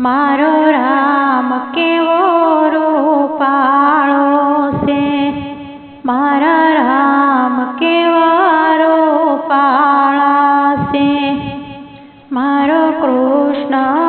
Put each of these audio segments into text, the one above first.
મારો રામ કેવો રૂપાળો છે? મારા રામ કેવા રૂપાળા છે? મારો કૃષ્ણ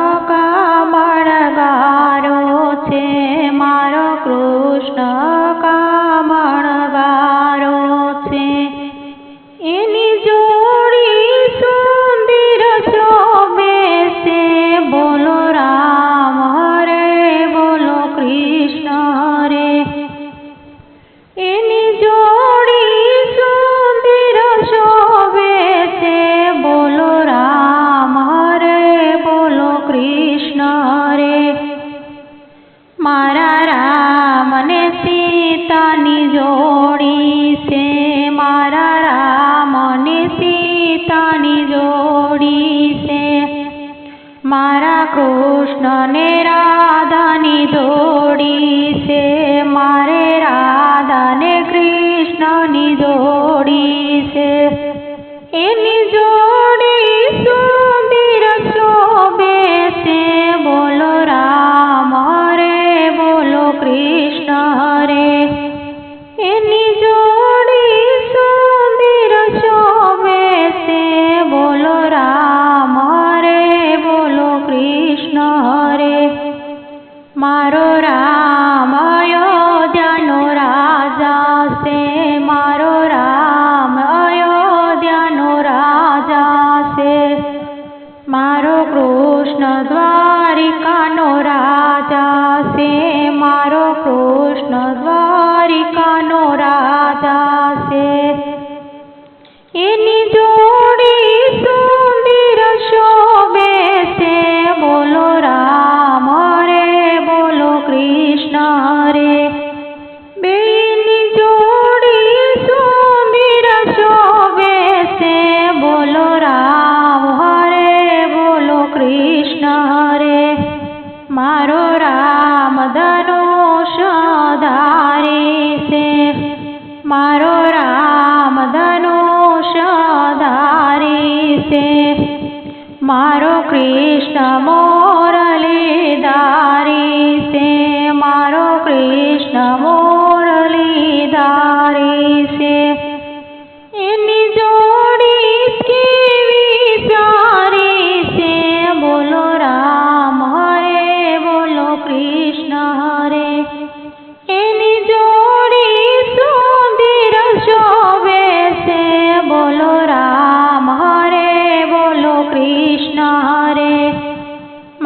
મારા રામ ને સીતાની જોડી છે. મારા રામ ને સીતાની જોડી છે. મારા કૃષ્ણ ને રાધાની જોડી છે. મારે રાધા ને કૃષ્ણની જોડી છે. એની જોડી મારો કૃષ્ણ દ્વારિકાનો રાજા. મારો કૃષ્ણ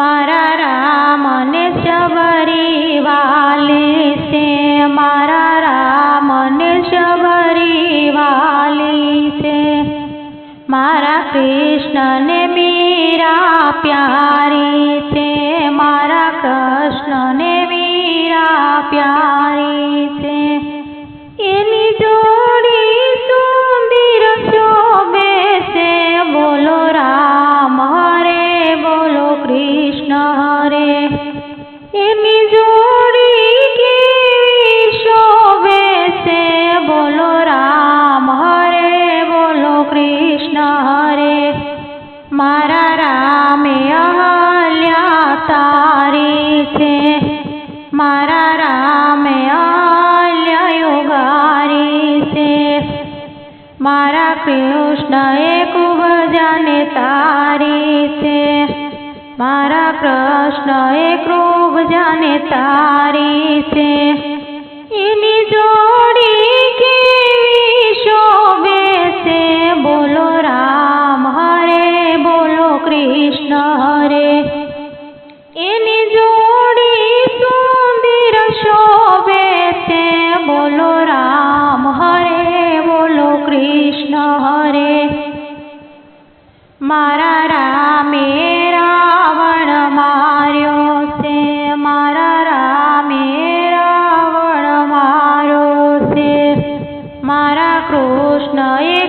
મારા રામ ને શબરી વાલી છે. મારા રામ ને શબરી વાલી છે. મારા કૃષ્ણ ને મીરા પ્યારી છે. મારા કૃષ્ણ ને મીરા પ્યારી મારા રામે અહલ્યા યુગારી છે મારા કૃષ્ણ એ ખૂબ જાને તારી છે મારા કૃષ્ણ એ ખૂબ જાને તારી છે એની જોડી કેવી શોભે છે? બોલો રામ હરે, બોલો કૃષ્ણ હરે. એની જોડી હરે. મારા રામે રાવણ માર્યો છે મારા રામે રાવણ માર્યો છે. મારા કૃષ્ણ એ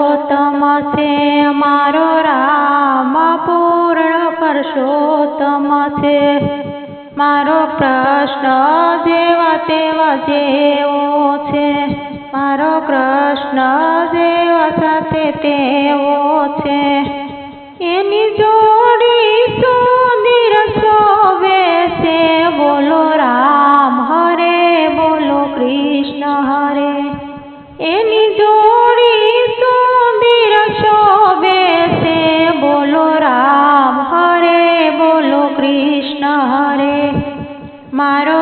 પરશોત્તમ છે મારો રામ પૂર્ણ પરસોત્તમ છે મારો પ્રશ્ન જેવા તેવા જેવો છે. મારો કૃષ્ણ જેવા સાથે તેવો છે. મારો